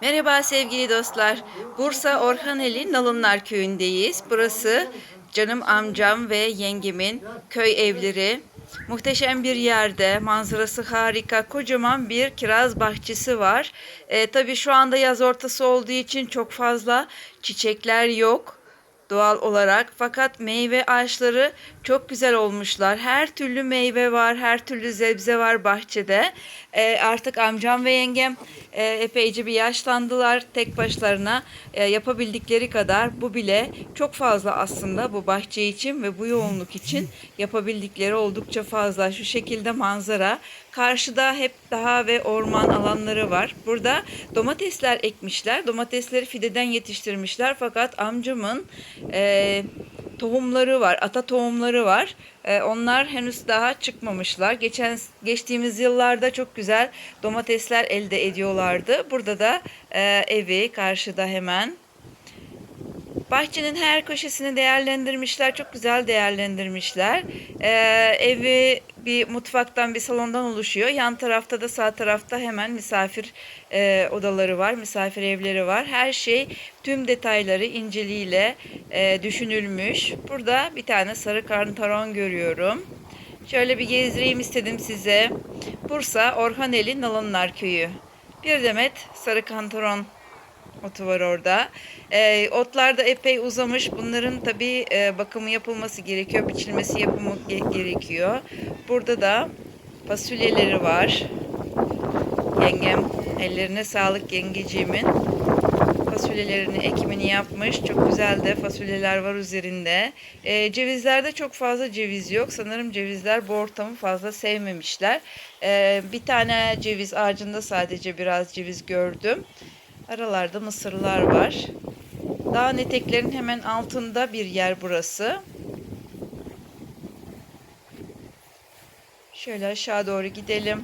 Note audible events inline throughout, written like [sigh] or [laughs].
Merhaba sevgili dostlar. Bursa Orhaneli Nalınlar Köyü'ndeyiz. Burası canım amcam ve yengemin köy evleri. Muhteşem bir yerde, manzarası harika, kocaman bir kiraz bahçesi var. Ee, tabii şu anda yaz ortası olduğu için çok fazla çiçekler yok doğal olarak. Fakat meyve ağaçları çok güzel olmuşlar. Her türlü meyve var, her türlü sebze var bahçede. Ee, artık amcam ve yengem e, epeyce bir yaşlandılar. Tek başlarına e, yapabildikleri kadar bu bile çok fazla aslında bu bahçe için ve bu yoğunluk için yapabildikleri oldukça fazla. Şu şekilde manzara. Karşıda hep daha ve orman alanları var. Burada domatesler ekmişler. Domatesleri fideden yetiştirmişler. Fakat amcamın e, tohumları var, ata tohumları var. E, onlar henüz daha çıkmamışlar. Geçen geçtiğimiz yıllarda çok güzel domatesler elde ediyorlardı. Burada da e, evi karşıda hemen. Bahçenin her köşesini değerlendirmişler. Çok güzel değerlendirmişler. Ee, evi bir mutfaktan bir salondan oluşuyor. Yan tarafta da sağ tarafta hemen misafir e, odaları var. Misafir evleri var. Her şey tüm detayları inceliğiyle e, düşünülmüş. Burada bir tane sarı kantaron görüyorum. Şöyle bir gezdireyim istedim size. Bursa Orhaneli Nalınlar Köyü. Bir demet sarı kantaron otu var orada. E, otlar da epey uzamış. Bunların tabii e, bakımı yapılması gerekiyor. Biçilmesi yapımı ge- gerekiyor. Burada da fasulyeleri var. Yengem ellerine sağlık yengeciğimin fasulyelerini ekimini yapmış. Çok güzel de fasulyeler var üzerinde. E, cevizlerde çok fazla ceviz yok. Sanırım cevizler bu ortamı fazla sevmemişler. E, bir tane ceviz ağacında sadece biraz ceviz gördüm. Aralarda mısırlar var. Dağın eteklerinin hemen altında bir yer burası. Şöyle aşağı doğru gidelim.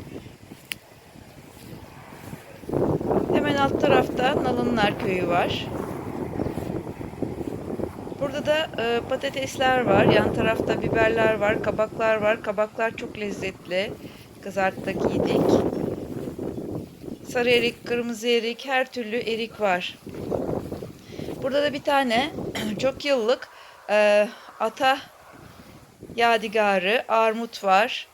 Hemen alt tarafta Nalınlar Köyü var. Burada da e, patatesler var. Yan tarafta biberler var, kabaklar var. Kabaklar çok lezzetli. Kızarttık, yedik. Sarı erik, kırmızı erik, her türlü erik var. Burada da bir tane [clears throat] çok yıllık e, ata yadigarı armut var.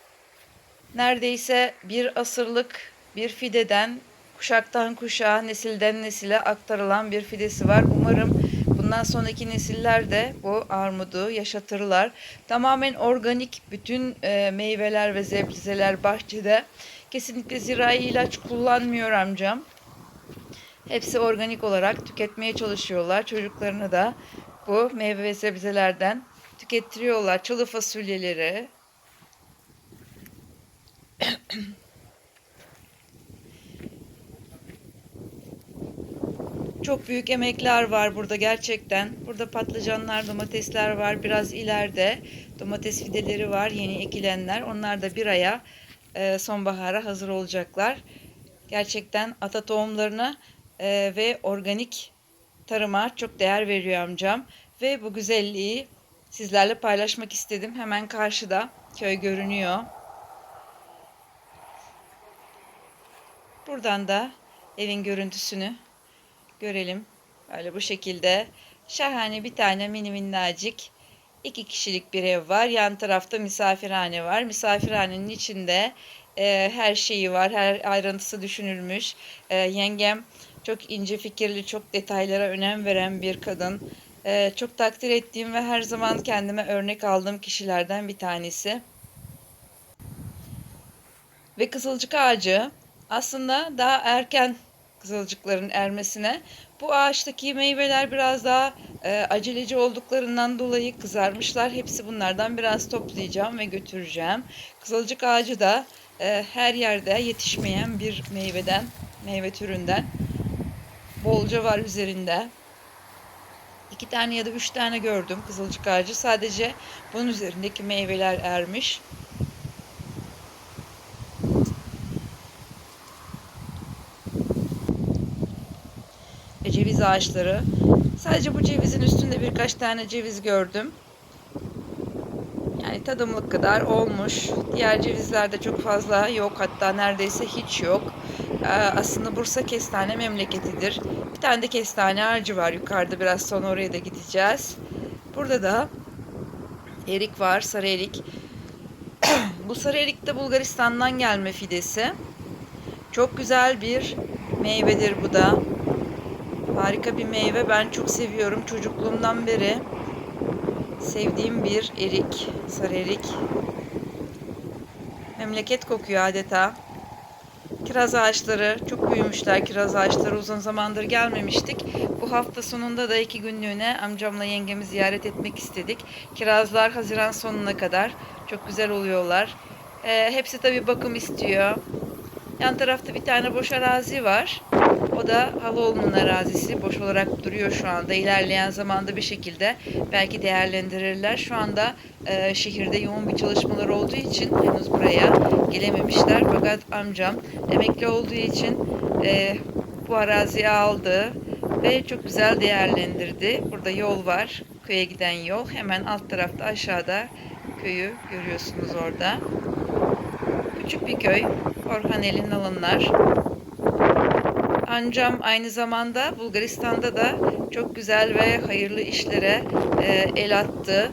Neredeyse bir asırlık bir fideden kuşaktan kuşağa, nesilden nesile aktarılan bir fidesi var. Umarım bundan sonraki nesiller de bu armudu yaşatırlar. Tamamen organik bütün e, meyveler ve sebzeler bahçede. Kesinlikle zirai ilaç kullanmıyor amcam. Hepsi organik olarak tüketmeye çalışıyorlar. Çocuklarını da bu meyve ve sebzelerden tükettiriyorlar. Çalı fasulyeleri. [coughs] Çok büyük emekler var burada gerçekten. Burada patlıcanlar, domatesler var. Biraz ileride domates fideleri var. Yeni ekilenler. Onlar da bir aya sonbahara hazır olacaklar. Gerçekten ata tohumlarına e, ve organik tarıma çok değer veriyor amcam. Ve bu güzelliği sizlerle paylaşmak istedim. Hemen karşıda köy görünüyor. Buradan da evin görüntüsünü görelim. Böyle bu şekilde şahane bir tane mini minnacık iki kişilik bir ev var. Yan tarafta misafirhane var. Misafirhanenin içinde e, her şeyi var. Her ayrıntısı düşünülmüş. E, yengem çok ince fikirli, çok detaylara önem veren bir kadın. E, çok takdir ettiğim ve her zaman kendime örnek aldığım kişilerden bir tanesi. Ve kızılcık ağacı aslında daha erken kızılcıkların ermesine. Bu ağaçtaki meyveler biraz daha e, aceleci olduklarından dolayı kızarmışlar. Hepsi bunlardan biraz toplayacağım ve götüreceğim. Kızılcık ağacı da e, her yerde yetişmeyen bir meyveden, meyve türünden. Bolca var üzerinde. İki tane ya da üç tane gördüm kızılcık ağacı. Sadece bunun üzerindeki meyveler ermiş. ve ceviz ağaçları. Sadece bu cevizin üstünde birkaç tane ceviz gördüm. Yani tadımlık kadar olmuş. Diğer cevizlerde çok fazla yok. Hatta neredeyse hiç yok. E, aslında Bursa kestane memleketidir. Bir tane de kestane ağacı var yukarıda. Biraz sonra oraya da gideceğiz. Burada da erik var. Sarı erik. [clears throat] Bu sarı erik de Bulgaristan'dan gelme fidesi. Çok güzel bir meyvedir bu da. Harika bir meyve. Ben çok seviyorum. Çocukluğumdan beri sevdiğim bir erik. Sarı erik. Memleket kokuyor adeta. Kiraz ağaçları çok büyümüşler. Kiraz ağaçları uzun zamandır gelmemiştik. Bu hafta sonunda da iki günlüğüne amcamla yengemi ziyaret etmek istedik. Kirazlar Haziran sonuna kadar çok güzel oluyorlar. Ee, hepsi tabii bakım istiyor. Yan tarafta bir tane boş arazi var. O da Haloğlu'nun arazisi. Boş olarak duruyor şu anda. İlerleyen zamanda bir şekilde belki değerlendirirler. Şu anda e, şehirde yoğun bir çalışmalar olduğu için henüz buraya gelememişler. Fakat amcam emekli olduğu için e, bu araziyi aldı ve çok güzel değerlendirdi. Burada yol var. Köye giden yol. Hemen alt tarafta aşağıda köyü görüyorsunuz orada. Küçük bir köy. Orhaneli Nalınlar. Ancam aynı zamanda Bulgaristan'da da çok güzel ve hayırlı işlere e, el attı.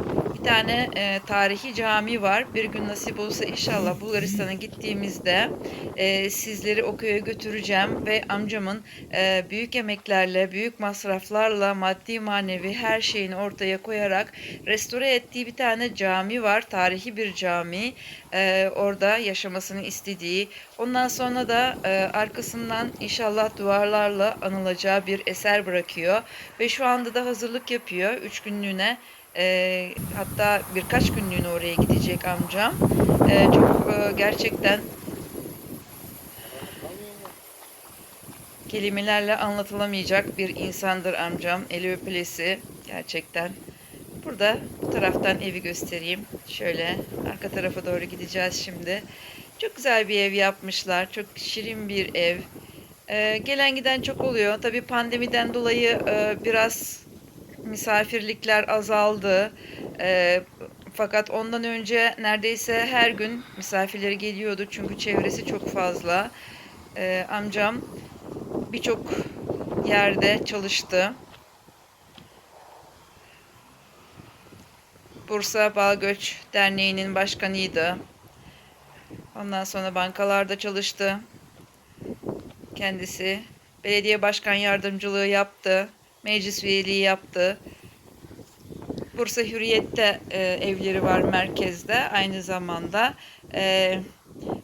Tane e, tarihi cami var. Bir gün nasip olursa inşallah Bulgaristan'a gittiğimizde e, sizleri o köye götüreceğim ve amcamın e, büyük emeklerle, büyük masraflarla, maddi manevi her şeyini ortaya koyarak restore ettiği bir tane cami var. Tarihi bir cami. E, orada yaşamasını istediği. Ondan sonra da e, arkasından inşallah duvarlarla anılacağı bir eser bırakıyor. Ve şu anda da hazırlık yapıyor. Üç günlüğüne e, hatta birkaç günlüğüne oraya gidecek amcam. E, çok e, gerçekten kelimelerle anlatılamayacak bir insandır amcam. Eli öpülesi gerçekten. Burada bu taraftan evi göstereyim. Şöyle arka tarafa doğru gideceğiz şimdi. Çok güzel bir ev yapmışlar. Çok şirin bir ev. Ee, gelen giden çok oluyor. Tabii pandemiden dolayı e, biraz misafirlikler azaldı. E, fakat ondan önce neredeyse her gün misafirleri geliyordu. Çünkü çevresi çok fazla. E, amcam birçok yerde çalıştı. Bursa Balgöç Derneği'nin başkanıydı. Ondan sonra bankalarda çalıştı. Kendisi belediye başkan yardımcılığı yaptı. Meclis üyeliği yaptı. Bursa Hürriyet'te e, evleri var merkezde aynı zamanda. E,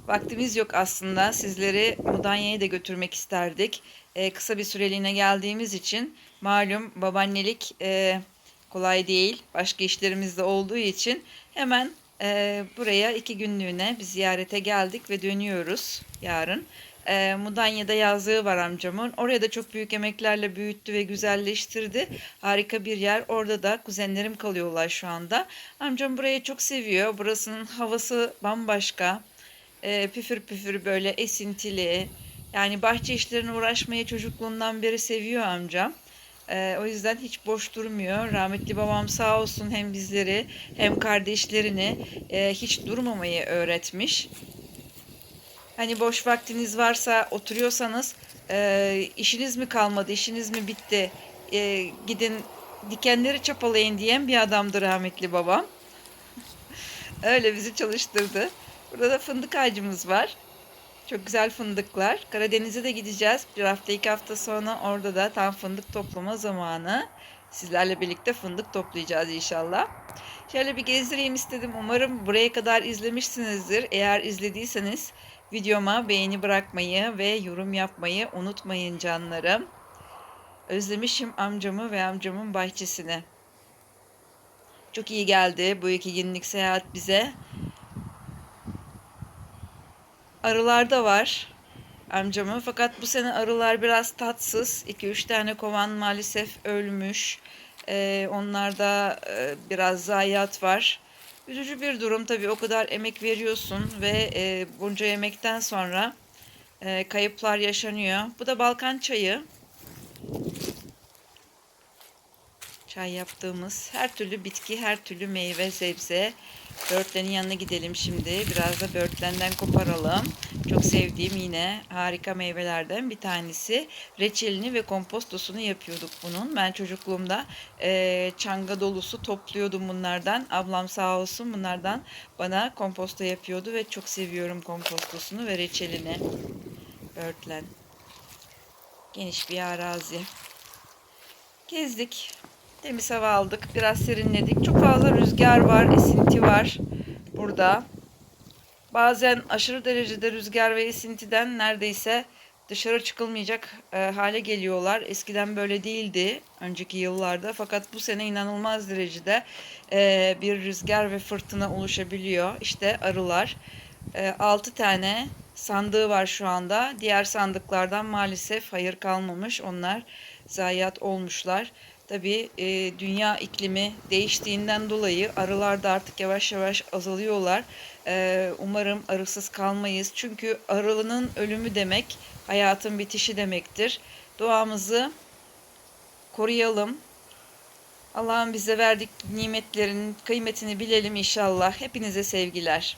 vaktimiz yok aslında. Sizleri Mudanya'ya da götürmek isterdik. E, kısa bir süreliğine geldiğimiz için malum babaannelik e, kolay değil. Başka işlerimiz de olduğu için hemen e, buraya iki günlüğüne bir ziyarete geldik ve dönüyoruz yarın. E, Mudanya'da yazlığı var amcamın. Oraya da çok büyük emeklerle büyüttü ve güzelleştirdi. Harika bir yer. Orada da kuzenlerim kalıyorlar şu anda. Amcam burayı çok seviyor. Burasının havası bambaşka. E, püfür püfür böyle esintili. Yani bahçe işlerine uğraşmayı çocukluğundan beri seviyor amcam. Ee, o yüzden hiç boş durmuyor. Rahmetli babam sağ olsun hem bizleri hem kardeşlerini e, hiç durmamayı öğretmiş. Hani boş vaktiniz varsa oturuyorsanız e, işiniz mi kalmadı, işiniz mi bitti, e, gidin dikenleri çapalayın diyen bir adamdı rahmetli babam. [laughs] Öyle bizi çalıştırdı. Burada da fındık ağacımız var. Çok güzel fındıklar. Karadeniz'e de gideceğiz. Bir hafta iki hafta sonra orada da tam fındık toplama zamanı. Sizlerle birlikte fındık toplayacağız inşallah. Şöyle bir gezdireyim istedim. Umarım buraya kadar izlemişsinizdir. Eğer izlediyseniz videoma beğeni bırakmayı ve yorum yapmayı unutmayın canlarım. Özlemişim amcamı ve amcamın bahçesini. Çok iyi geldi bu iki günlük seyahat bize. Arılar da var amcamın. Fakat bu sene arılar biraz tatsız. 2-3 tane kovan maalesef ölmüş. Ee, onlarda e, biraz zayiat var. Üzücü bir durum tabii o kadar emek veriyorsun ve e, bunca yemekten sonra e, kayıplar yaşanıyor. Bu da Balkan çayı. Çay yaptığımız her türlü bitki, her türlü meyve, sebze. Börtlenin yanına gidelim şimdi. Biraz da börtlenden koparalım. Çok sevdiğim yine harika meyvelerden bir tanesi. Reçelini ve kompostosunu yapıyorduk bunun. Ben çocukluğumda eee, çanga dolusu topluyordum bunlardan. Ablam sağ olsun bunlardan bana komposto yapıyordu ve çok seviyorum kompostosunu ve reçelini. Börtlen. Geniş bir arazi. Gezdik. Temiz hava aldık. Biraz serinledik. Çok fazla rüzgar var, esinti var burada. Bazen aşırı derecede rüzgar ve esintiden neredeyse dışarı çıkılmayacak e, hale geliyorlar. Eskiden böyle değildi önceki yıllarda. Fakat bu sene inanılmaz derecede e, bir rüzgar ve fırtına oluşabiliyor. İşte arılar. 6 tane sandığı var şu anda. Diğer sandıklardan maalesef hayır kalmamış. Onlar zayiat olmuşlar. Tabii e, dünya iklimi değiştiğinden dolayı arılar da artık yavaş yavaş azalıyorlar. E, umarım arısız kalmayız. Çünkü arının ölümü demek hayatın bitişi demektir. Doğamızı koruyalım. Allah'ın bize verdik nimetlerin kıymetini bilelim inşallah. Hepinize sevgiler.